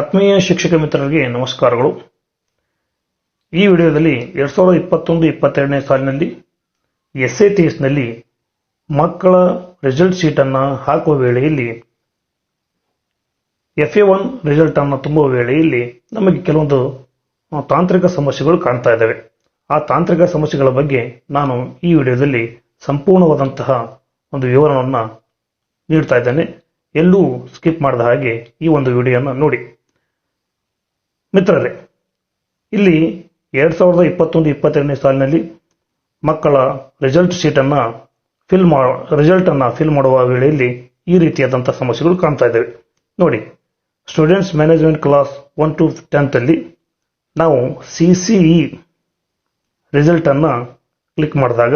ಆತ್ಮೀಯ ಶಿಕ್ಷಕ ಮಿತ್ರರಿಗೆ ನಮಸ್ಕಾರಗಳು. ಈ ವಿಡಿಯೋದಲ್ಲಿ ಎರಡ್ ಸಾವಿರದ ಇಪ್ಪತ್ತೊಂದು, ಇಪ್ಪತ್ತೆರಡನೇ ಸಾಲಿನಲ್ಲಿ ಎಸ್ ಎ ಟಿ ಎಸ್ನಲ್ಲಿ ಮಕ್ಕಳ ರಿಸಲ್ಟ್ ಶೀಟನ್ನು ಹಾಕುವ ವೇಳೆಯಲ್ಲಿ, ಎಫ್ ಎ ಒನ್ ರಿಸಲ್ಟನ್ನು ತುಂಬುವ ವೇಳೆಯಲ್ಲಿ ನಮಗೆ ಕೆಲವೊಂದು ತಾಂತ್ರಿಕ ಸಮಸ್ಯೆಗಳು ಕಾಣ್ತಾ ಇದ್ದಾವೆ. ಆ ತಾಂತ್ರಿಕ ಸಮಸ್ಯೆಗಳ ಬಗ್ಗೆ ನಾನು ಈ ವಿಡಿಯೋದಲ್ಲಿ ಸಂಪೂರ್ಣವಾದಂತಹ ಒಂದು ವಿವರಣವನ್ನು ನೀಡ್ತಾ ಇದ್ದೇನೆ. ಎಲ್ಲೂ ಸ್ಕಿಪ್ ಮಾಡಿದ ಹಾಗೆ ಈ ಒಂದು ವಿಡಿಯೋನ ನೋಡಿ. ಮಿತ್ರರೇ, ಇಲ್ಲಿ ಎರಡ್ ಸಾವಿರದ ಇಪ್ಪತ್ತೊಂದು ಇಪ್ಪತ್ತೆರಡನೇ ಸಾಲಿನಲ್ಲಿ ಮಕ್ಕಳ ರಿಸಲ್ಟ್ ಶೀಟನ್ನು ಫಿಲ್ ಮಾ ರಿಸಲ್ಟನ್ನು ಫಿಲ್ ಮಾಡುವ ವೇಳೆಯಲ್ಲಿ ಈ ರೀತಿಯಾದಂಥ ಸಮಸ್ಯೆಗಳು ಕಾಣ್ತಾ ಇದ್ದಾವೆ. ನೋಡಿ students management class one two tenth ಅಲ್ಲಿ ನಾವು ಸಿ ಸಿ ಇ ರಿಸಲ್ಟನ್ನು ಕ್ಲಿಕ್ ಮಾಡಿದಾಗ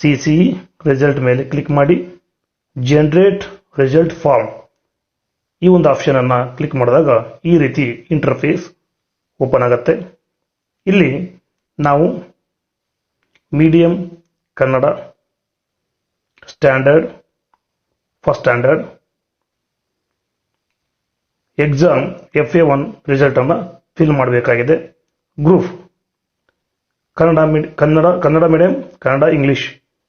ಸಿ ಸಿ ರಿಸಲ್ಟ್ ಮೇಲೆ ಕ್ಲಿಕ್ ಮಾಡಿ ಜನರೇಟ್ ರಿಸಲ್ಟ್ ಫಾರ್ಮ್ ಈ ಒಂದು ಆಪ್ಷನ್ ಅನ್ನ ಕ್ಲಿಕ್ ಮಾಡಿದಾಗ ಈ ರೀತಿ ಇಂಟರ್ಫೇಸ್ ಓಪನ್ ಆಗುತ್ತೆ. ಇಲ್ಲಿ ನಾವು medium Kannada standard first standard exam F A one result ಅನ್ನ ಫಿಲ್ ಮಾಡಬೇಕಾಗಿದೆ. Group Kannada ಮೀಡಿ Kannada Kannada medium Kannada English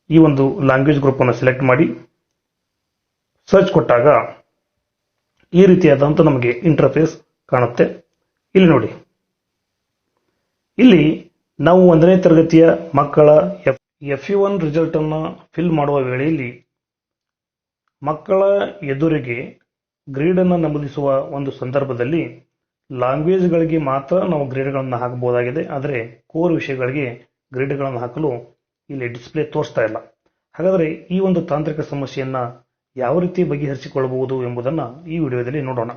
ಈ ಒಂದು ಲ್ಯಾಂಗ್ವೇಜ್ ಗ್ರೂಪ್ ಅನ್ನು ಸೆಲೆಕ್ಟ್ ಮಾಡಿ ಸರ್ಚ್ ಕೊಟ್ಟಾಗ ಈ ರೀತಿಯಾದಂಥ ನಮಗೆ ಇಂಟರ್ಫೇಸ್ ಕಾಣುತ್ತೆ. ಇಲ್ಲಿ ನೋಡಿ. ಇಲ್ಲಿ ನಾವು ಒಂದನೇ ತರಗತಿಯ ಮಕ್ಕಳ F F U one result ಅನ್ನ ಫಿಲ್ ಮಾಡುವ ವೇಳೆಯಲ್ಲಿ ಮಕ್ಕಳ ಎದುರಿಗೆ ಗ್ರೇಡ್ ಅನ್ನು ನಮೂದಿಸುವ ಒಂದು ಸಂದರ್ಭದಲ್ಲಿ ಲ್ಯಾಂಗ್ವೇಜ್ಗಳಿಗೆ ಮಾತ್ರ ನಾವು ಗ್ರೇಡ್ಗಳನ್ನು ಹಾಕಬಹುದಾಗಿದೆ. ಆದರೆ ಕೋರ್ ವಿಷಯಗಳಿಗೆ ಗ್ರೇಡ್ಗಳನ್ನು ಹಾಕಲು ಇಲ್ಲಿ ಡಿಸ್ಪ್ಲೇ ತೋರಿಸ್ತಾ ಇಲ್ಲ. ಹಾಗಾದರೆ ಈ ಒಂದು ತಾಂತ್ರಿಕ ಸಮಸ್ಯೆಯನ್ನ ಯಾವ ರೀತಿ ಬಗೆಹರಿಸಿಕೊಳ್ಳಬಹುದು ಎಂಬುದನ್ನು ಈ ವಿಡಿಯೋದಲ್ಲಿ ನೋಡೋಣ.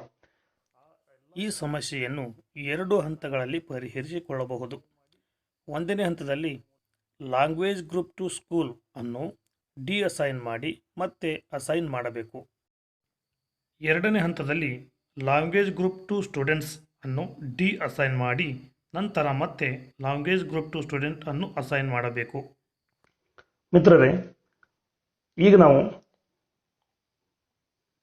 ಈ ಸಮಸ್ಯೆಯನ್ನು ಎರಡು ಹಂತಗಳಲ್ಲಿ ಪರಿಹರಿಸಿಕೊಳ್ಳಬಹುದು. ಒಂದನೇ ಹಂತದಲ್ಲಿ ಲ್ಯಾಂಗ್ವೇಜ್ ಗ್ರೂಪ್ ಟು ಸ್ಕೂಲ್ ಅನ್ನು ಡಿ ಅಸೈನ್ ಮಾಡಿ ಮತ್ತೆ ಅಸೈನ್ ಮಾಡಬೇಕು. ಎರಡನೇ ಹಂತದಲ್ಲಿ ಲ್ಯಾಂಗ್ವೇಜ್ ಗ್ರೂಪ್ ಟು ಸ್ಟೂಡೆಂಟ್ಸ್ ಅನ್ನು ಡಿ ಅಸೈನ್ ಮಾಡಿ ನಂತರ ಮತ್ತೆ ಲ್ಯಾಂಗ್ವೇಜ್ ಗ್ರೂಪ್ ಟು ಸ್ಟೂಡೆಂಟ್ ಅನ್ನು ಅಸೈನ್ ಮಾಡಬೇಕು. ಮಿತ್ರರೇ, ಈಗ ನಾವು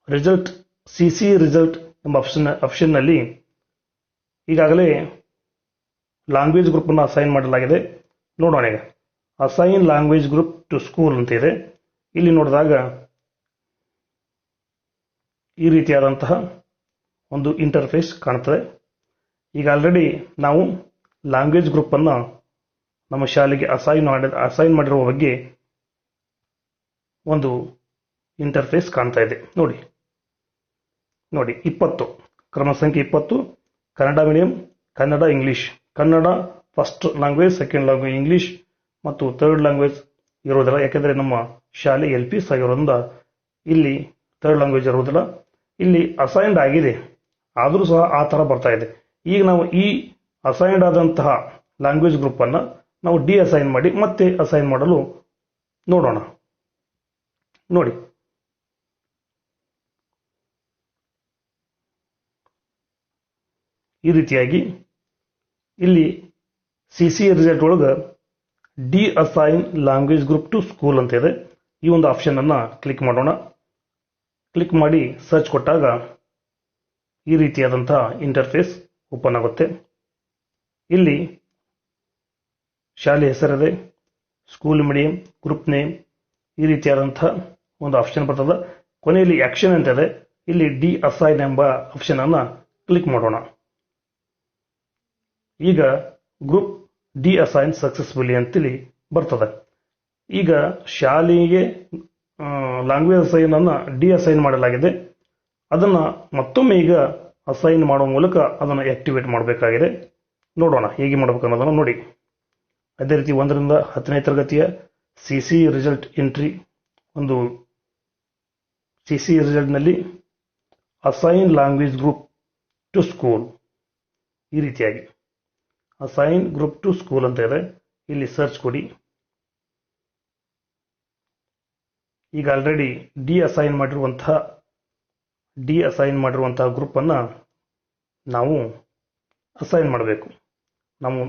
ರಿಸಲ್ಟ್ ಸಿ ಸಿ ರಿಸಲ್ಟ್ ಎಂಬ ಆಪ್ಷನ್ ಆಪ್ಷನ್ನಲ್ಲಿ ಈಗಾಗಲೇ ಲ್ಯಾಂಗ್ವೇಜ್ ಗ್ರೂಪನ್ನು ಅಸೈನ್ ಮಾಡಲಾಗಿದೆ. ನೋಡೋಣ ಈಗ. Assign language group to school ಅಂತ ಇದೆ. ಇಲ್ಲಿ ನೋಡಿದಾಗ ಈ ರೀತಿಯಾದಂತಹ ಒಂದು ಇಂಟರ್ಫೇಸ್ ಕಾಣ್ತದೆ ಈಗ ಆಲ್ರೆಡಿ ನಾವು ಲ್ಯಾಂಗ್ವೇಜ್ ಗ್ರೂಪನ್ನು ನಮ್ಮ ಶಾಲೆಗೆ ಅಸೈನ್ ಮಾಡಿ ಅಸೈನ್ ಮಾಡಿರುವ ಬಗ್ಗೆ ಒಂದು ಇಂಟರ್ಫೇಸ್ ಕಾಣ್ತಾ ಇದೆ. ನೋಡಿ. ನೋಡಿ, ಇಪ್ಪತ್ತು. ಕ್ರಮ ಸಂಖ್ಯೆ ಇಪ್ಪತ್ತು. Kannada medium Kannada English Kannada first language second language English ಮತ್ತು ಥರ್ಡ್ ಲ್ಯಾಂಗ್ವೇಜ್ ಇರೋದಿಲ್ಲ ಯಾಕೆಂದರೆ ನಮ್ಮ ಶಾಲೆ ಎಲ್ ಪಿ ಆಗಿರೋದ್ರಿಂದ ಇಲ್ಲಿ ಥರ್ಡ್ ಲ್ಯಾಂಗ್ವೇಜ್ ಇರೋದಿಲ್ಲ ಇಲ್ಲಿ ಅಸೈನ್ಡ್ ಆಗಿದೆ. ಆದರೂ ಸಹ ಆ ಥರ ಬರ್ತಾ ಇದೆ. ಈಗ ನಾವು ಈ ಅಸೈನ್ಡ್ ಆದಂತಹ ಲ್ಯಾಂಗ್ವೇಜ್ ಗ್ರೂಪನ್ನು ನಾವು ಡಿ ಅಸೈನ್ ಮಾಡಿ ಮತ್ತೆ ಅಸೈನ್ ಮಾಡಲು ನೋಡೋಣ. ನೋಡಿ ಈ ರೀತಿಯಾಗಿ ಇಲ್ಲಿ ಸಿ ಸಿ ರಿಸಲ್ಟ್ ಒಳಗೆ deassign language group to school ಅಂತ ಇದೆ. ಈ ಒಂದು ಆಪ್ಷನ್ ಅನ್ನ ಕ್ಲಿಕ್ ಮಾಡೋಣ. ಕ್ಲಿಕ್ ಮಾಡಿ ಸರ್ಚ್ ಕೊಟ್ಟಾಗ ಈ ರೀತಿಯಾದಂತಹ ಇಂಟರ್ಫೇಸ್ ಓಪನ್ ಆಗುತ್ತೆ. ಇಲ್ಲಿ ಶಾಲೆ ಹೆಸರಿದೆ ಸ್ಕೂಲ್ ಮೀಡಿಯಂ ಗ್ರೂಪ್ ನೇಮ್ ಈ ರೀತಿಯಾದಂಥ ಒಂದು ಆಪ್ಷನ್ ಬರ್ತದೆ. ಕೊನೆಯಲ್ಲಿ ಆಕ್ಷನ್ ಅಂತ ಇದೆ. ಇಲ್ಲಿ ಡಿ ಅಸೈನ್ ಎಂಬ ಆಪ್ಷನ್ ಅನ್ನ ಕ್ಲಿಕ್ ಮಾಡೋಣ. ಈಗ ಗ್ರೂಪ್ ಡಿ ಅಸೈನ್ ಸಕ್ಸಸ್ಫುಲಿ ಅಂತೇಳಿ ಬರ್ತದೆ. ಈಗ ಶಾಲೆಗೆ ಲ್ಯಾಂಗ್ವೇಜ್ ಅಸೈನ್ ಅನ್ನ ಡಿ ಅಸೈನ್ ಮಾಡಲಾಗಿದೆ. ಅದನ್ನ ಮತ್ತೊಮ್ಮೆ ಈಗ ಅಸೈನ್ ಮಾಡುವ ಮೂಲಕ ಅದನ್ನು ಆಕ್ಟಿವೇಟ್ ಮಾಡಬೇಕಾಗಿದೆ. ನೋಡೋಣ, ಹೇಗೆ ಮಾಡಬೇಕು ಅನ್ನೋದನ್ನು ನೋಡಿ. ಅದೇ ರೀತಿ ಒಂದರಿಂದ ಹತ್ತನೇ ತರಗತಿಯ ಸಿ ಸಿ ರಿಸಲ್ಟ್ ಎಂಟ್ರಿ ಒಂದು C C ರಿಸಲ್ಟ್ನಲ್ಲಿ assign language group to school ಈ ರೀತಿಯಾಗಿ. ಅಸೈನ್ ಗ್ರೂಪ್ ಟು ಸ್ಕೂಲ್ ಅಂತ ಇದೆ. ಇಲ್ಲಿ ಸರ್ಚ್ ಕೊಡಿ. ಈಗ ಆಲ್ರೆಡಿ ಡಿ ಅಸೈನ್ ಮಾಡಿರುವಂತಹ ಡಿ ಅಸೈನ್ ಮಾಡಿರುವಂತಹ ಗ್ರೂಪನ್ನು ನಾವು ಅಸೈನ್ ಮಾಡಬೇಕು. ನಾವು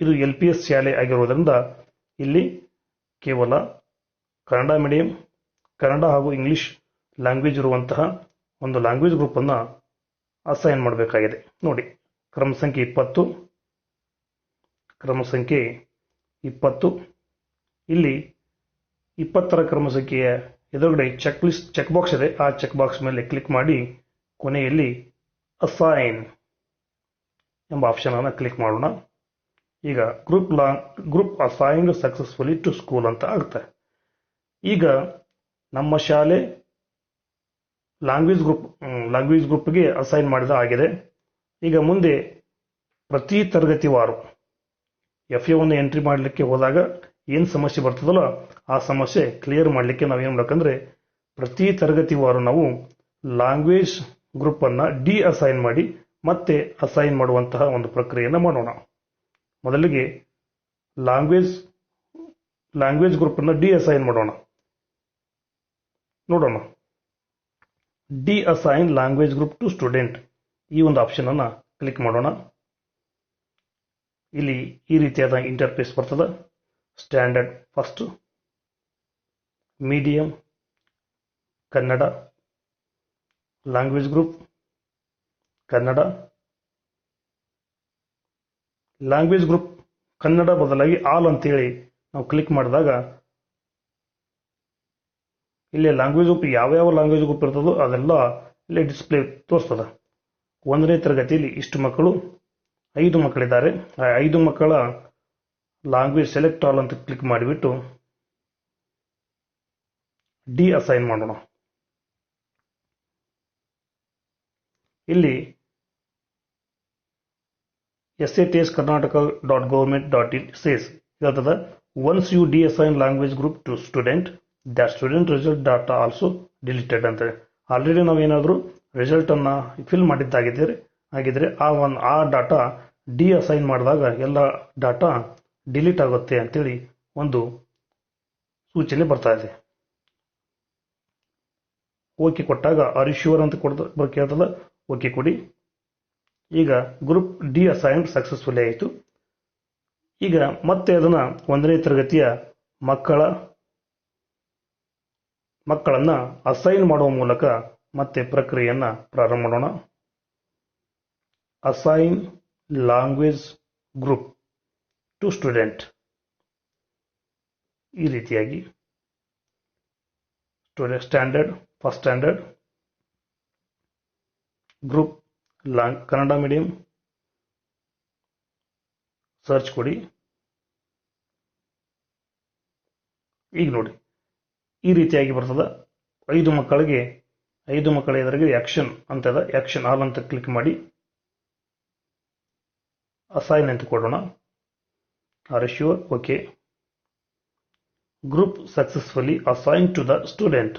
ಇದು ಎಲ್ ಪಿ ಎಸ್ ಶಾಲೆ ಆಗಿರೋದ್ರಿಂದ ಇಲ್ಲಿ ಕೇವಲ ಕನ್ನಡ ಮೀಡಿಯಂ ಕನ್ನಡ ಹಾಗೂ ಇಂಗ್ಲಿಷ್ ಲ್ಯಾಂಗ್ವೇಜ್ ಇರುವಂತಹ ಒಂದು ಲ್ಯಾಂಗ್ವೇಜ್ ಗ್ರೂಪನ್ನು ಅಸೈನ್ ಮಾಡಬೇಕಾಗಿದೆ. ನೋಡಿ ಕ್ರಮ ಸಂಖ್ಯೆ ಇಪ್ಪತ್ತು. ಕ್ರಮ ಸಂಖ್ಯೆ ಇಪ್ಪತ್ತು. ಇಲ್ಲಿ ಇಪ್ಪತ್ತರ ಕ್ರಮ ಸಂಖ್ಯೆಯ ಎದುರುಗಡೆ ಚೆಕ್ ಲಿಸ್ಟ್ ಚೆಕ್ ಬಾಕ್ಸ್ ಇದೆ. ಆ ಚೆಕ್ ಬಾಕ್ಸ್ ಮೇಲೆ ಕ್ಲಿಕ್ ಮಾಡಿ ಕೊನೆಯಲ್ಲಿ ಅಸೈನ್ ಎಂಬ ಆಪ್ಷನನ್ನು ಕ್ಲಿಕ್ ಮಾಡೋಣ. ಈಗ group law group assign successfully to school ಅಂತ ಆಗುತ್ತೆ. ಈಗ ನಮ್ಮ ಶಾಲೆ ಲ್ಯಾಂಗ್ವೇಜ್ ಗ್ರೂಪ್ ಲ್ಯಾಂಗ್ವೇಜ್ ಗ್ರೂಪ್ಗೆ ಅಸೈನ್ ಮಾಡಿದ ಆಗಿದೆ ಈಗ ಮುಂದೆ ಪ್ರತಿ ತರಗತಿವಾರು ಎಫ್ ಎ ಒಂದು ಎಂಟ್ರಿ ಮಾಡಲಿಕ್ಕೆ ಹೋದಾಗ ಏನು ಸಮಸ್ಯೆ ಬರ್ತದಲ್ಲ, ಆ ಸಮಸ್ಯೆ ಕ್ಲಿಯರ್ ಮಾಡಲಿಕ್ಕೆ ನಾವು ಏನು ಮಾಡ್ಬೇಕಂದ್ರೆ ಪ್ರತಿ ತರಗತಿವಾರು ನಾವು ಲ್ಯಾಂಗ್ವೇಜ್ ಗ್ರೂಪನ್ನು ಡಿ ಅಸೈನ್ ಮಾಡಿ ಮತ್ತೆ ಅಸೈನ್ ಮಾಡುವಂತಹ ಒಂದು ಪ್ರಕ್ರಿಯೆಯನ್ನು ಮಾಡೋಣ. ಮೊದಲಿಗೆ ಲ್ಯಾಂಗ್ವೇಜ್ ಲ್ಯಾಂಗ್ವೇಜ್ ಗ್ರೂಪನ್ನು ಡಿ ಅಸೈನ್ ಮಾಡೋಣ. ನೋಡೋಣ. Deassign language group to student ಈ ಒಂದು ಆಪ್ಷನನ್ನು ಕ್ಲಿಕ್ ಮಾಡೋಣ. ಇಲ್ಲಿ ಈ ರೀತಿಯಾದ ಇಂಟರ್ಫೇಸ್ ಬರ್ತದೆ. Standard first medium Kannada language group Kannada. Language group Kannada ಬದಲಾಗಿ ಆಲ್ ಅಂತೇಳಿ ನಾವು ಕ್ಲಿಕ್ ಮಾಡಿದಾಗ ಇಲ್ಲಿ ಲ್ಯಾಂಗ್ವೇಜ್ ಗ್ರೂಪ್ ಯಾವ್ಯಾವ ಲ್ಯಾಂಗ್ವೇಜ್ ಗ್ರೂಪ್ ಇರ್ತದೋ ಅದೆಲ್ಲ ಇಲ್ಲಿ ಡಿಸ್ಪ್ಲೇ ತೋರಿಸ್ತದೆ. ಒಂದನೇ ತರಗತಿಯಲ್ಲಿ ಇಷ್ಟು ಮಕ್ಕಳು ಐದು ಮಕ್ಕಳಿದ್ದಾರೆ. ಆ ಐದು ಮಕ್ಕಳ ಲ್ಯಾಂಗ್ವೇಜ್ ಸೆಲೆಕ್ಟ್ ಆಲ್ ಅಂತ ಕ್ಲಿಕ್ ಮಾಡಿಬಿಟ್ಟು ಡಿ ಅಸೈನ್ ಮಾಡೋಣ. ಇಲ್ಲಿ S A T S Karnataka dot government dot in says ಹೇಳ್ತದ once you deassign language group to student the student result data also deleted ಅಂತ ಆಲ್ರೆಡಿ ನಾವೇನಾದರೂ ರಿಸಲ್ಟನ್ನು ಫಿಲ್ ಮಾಡಿದ್ದಾಗಿದ್ದರೆ ಹಾಗಿದ್ರೆ ಆ ಒಂದು ಆ ಡಾಟಾ ಡಿ ಅಸೈನ್ ಮಾಡಿದಾಗ ಎಲ್ಲ ಡಾಟಾ ಡಿಲೀಟ್ ಆಗುತ್ತೆ ಅಂತೇಳಿ ಒಂದು ಸೂಚನೆ ಬರ್ತಾ ಇದೆ. ಓಕೆ ಕೊಟ್ಟಾಗ ಆರ್ ಶ್ಯೂರ್ ಅಂತ ಕೊಡ್ದ ಕೇಳ್ತದ ಓಕೆ ಕೊಡಿ. ಈಗ ಗ್ರೂಪ್ ಡಿ ಅಸೈನ್ ಸಕ್ಸಸ್ಫುಲಿ ಆಯಿತು. ಈಗ ಮತ್ತೆ ಅದನ್ನ ಒಂದನೇ ತರಗತಿಯ ಮಕ್ಕಳ ಮಕ್ಕಳನ್ನ ಅಸೈನ್ ಮಾಡುವ ಮೂಲಕ ಮತ್ತೆ ಪ್ರಕ್ರಿಯೆಯನ್ನು ಪ್ರಾರಂಭ ಮಾಡೋಣ. Assign language group to student ಈ ರೀತಿಯಾಗಿ student standard first standard group long Kannada medium search ಕೊಡಿ ಈಗ ನೋಡಿ, ಈ ರೀತಿಯಾಗಿ ಬರ್ತದ. ಐದು ಮಕ್ಕಳಿಗೆ, ಐದು ಮಕ್ಕಳ ಎದುರಿಗೆ ಆಕ್ಷನ್ ಅಂತದ ಆ್ಯಕ್ಷನ್ ಆಲ್ ಅಂತ ಕ್ಲಿಕ್ ಮಾಡಿ. ಅಸೈನ್ ಅಂತ ಕೊಡೋಣ are sure okay group successfully assign to the student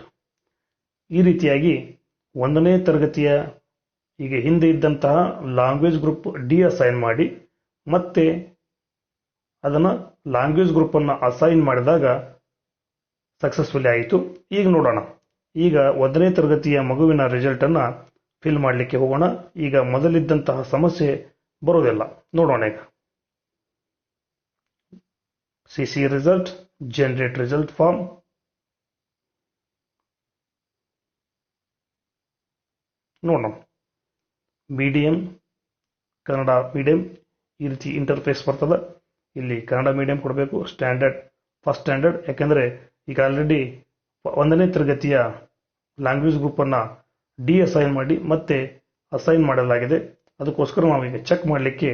ಈ ರೀತಿಯಾಗಿ ಒಂದನೇ ತರಗತಿಯ ಈಗ ಹಿಂದೆ ಇದ್ದಂತಹ ಲ್ಯಾಂಗ್ವೇಜ್ ಗ್ರೂಪ್ ಡಿ ಅಸೈನ್ ಮಾಡಿ, ಮತ್ತೆ ಅದನ್ನು ಲ್ಯಾಂಗ್ವೇಜ್ ಗ್ರೂಪನ್ನು ಅಸೈನ್ ಮಾಡಿದಾಗ ಸಕ್ಸಸ್ಫುಲಿ ಆಯಿತು. ಈಗ ನೋಡೋಣ. ಈಗ ಒಂದನೇ ತರಗತಿಯ ಮಗುವಿನ ರಿಸಲ್ಟನ್ನು ಫಿಲ್ ಮಾಡಲಿಕ್ಕೆ ಹೋಗೋಣ. ಈಗ ಮೊದಲಿದ್ದಂತಹ ಸಮಸ್ಯೆ ಬರೋದಿಲ್ಲ ನೋಡೋಣ ಈಗ. C C result generate result form ನೋಡೋಣ. ಮೀಡಿಯಂ ಕನ್ನಡ ಮೀಡಿಯಂ ಈ ರೀತಿ ಇಂಟರ್ಫೇಸ್ ಬರ್ತದೆ. ಇಲ್ಲಿ ಕನ್ನಡ ಮೀಡಿಯಂ ಕೊಡಬೇಕು ಸ್ಟ್ಯಾಂಡರ್ಡ್ ಫಸ್ಟ್ ಸ್ಟ್ಯಾಂಡರ್ಡ್ ಯಾಕೆಂದರೆ ಈಗ ಆಲ್ರೆಡಿ ಒಂದನೇ ತರಗತಿಯ ಲ್ಯಾಂಗ್ವೇಜ್ ಗ್ರೂಪನ್ನು ಡಿ ಅಸೈನ್ ಮಾಡಿ ಮತ್ತೆ ಅಸೈನ್ ಮಾಡಲಾಗಿದೆ. ಅದಕ್ಕೋಸ್ಕರ ನಾವು ಈಗ ಚೆಕ್ ಮಾಡಲಿಕ್ಕೆ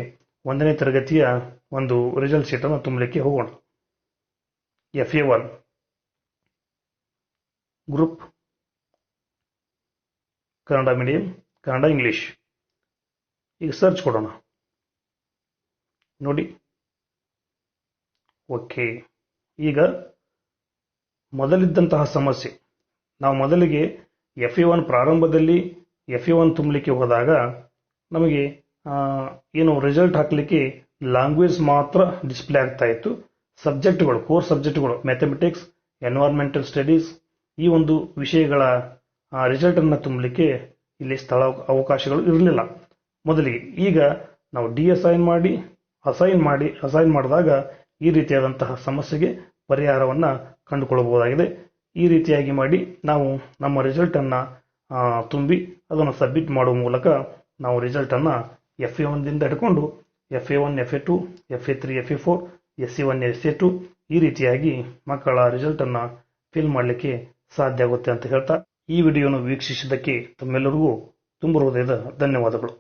ಒಂದನೇ ತರಗತಿಯ ಒಂದು ರಿಸಲ್ಟ್ ಶೀಟನ್ನು ತುಂಬಲಿಕ್ಕೆ ಹೋಗೋಣ. F A one group Kannada medium Kannada English ಈಗ ಸರ್ಚ್ ಕೊಡೋಣ. ನೋಡಿ. ಓಕೆ ಈಗ ಮೊದಲಿದ್ದಂತಹ ಸಮಸ್ಯೆ. ನಾವು ಮೊದಲಿಗೆ ಎಫ್ ಎ ಒನ್ ಪ್ರಾರಂಭದಲ್ಲಿ ಎಫ್ ಎ ಒನ್ ತುಂಬಲಿಕ್ಕೆ ಹೋದಾಗ ನಮಗೆ ಏನು ರಿಸಲ್ಟ್ ಹಾಕಲಿಕ್ಕೆ ಲ್ಯಾಂಗ್ವೇಜ್ ಮಾತ್ರ ಡಿಸ್ಪ್ಲೇ ಆಗ್ತಾ ಇತ್ತು. ಸಬ್ಜೆಕ್ಟ್ಗಳು ಕೋರ್ ಸಬ್ಜೆಕ್ಟ್ಗಳು ಮ್ಯಾಥಮೆಟಿಕ್ಸ್ ಎನ್ವೈರ್ಮೆಂಟಲ್ ಸ್ಟಡೀಸ್ ಈ ಒಂದು ವಿಷಯಗಳ ರಿಸಲ್ಟನ್ನು ತುಂಬಲಿಕ್ಕೆ ಇಲ್ಲಿ ಸ್ಥಳ ಅವಕಾಶಗಳು ಇರಲಿಲ್ಲ. ಮೊದಲಿಗೆ, ಈಗ ನಾವು ಡಿ ಅಸೈನ್ ಮಾಡಿ ಅಸೈನ್ ಮಾಡಿ ಅಸೈನ್ ಮಾಡಿದಾಗ ಈ ರೀತಿಯಾದಂತಹ ಸಮಸ್ಯೆಗೆ ಪರಿಹಾರವನ್ನು ಕಂಡುಕೊಳ್ಳಬಹುದಾಗಿದೆ. ಈ ರೀತಿಯಾಗಿ ಮಾಡಿ ನಾವು ನಮ್ಮ ರಿಸಲ್ಟನ್ನು ತುಂಬಿ ಅದನ್ನು ಸಬ್ಮಿಟ್ ಮಾಡುವ ಮೂಲಕ ನಾವು ರಿಸಲ್ಟನ್ನು ಎಫ್ ಎ ಒನ್ದಿಂದ ಹಿಡ್ಕೊಂಡು F A one F A two F A three F A four S C one S A two ಈ ರೀತಿಯಾಗಿ ಮಕ್ಕಳ ರಿಸಲ್ಟನ್ನು ಫಿಲ್ ಮಾಡಲಿಕ್ಕೆ ಸಾಧ್ಯ ಆಗುತ್ತೆ ಅಂತ ಹೇಳ್ತಾ ಈ ವಿಡಿಯೋನ ವೀಕ್ಷಿಸಿದ್ದಕ್ಕೆ ತಮ್ಮೆಲ್ಲರಿಗೂ ತುಂಬ ಹೃದಯದ ಧನ್ಯವಾದಗಳು.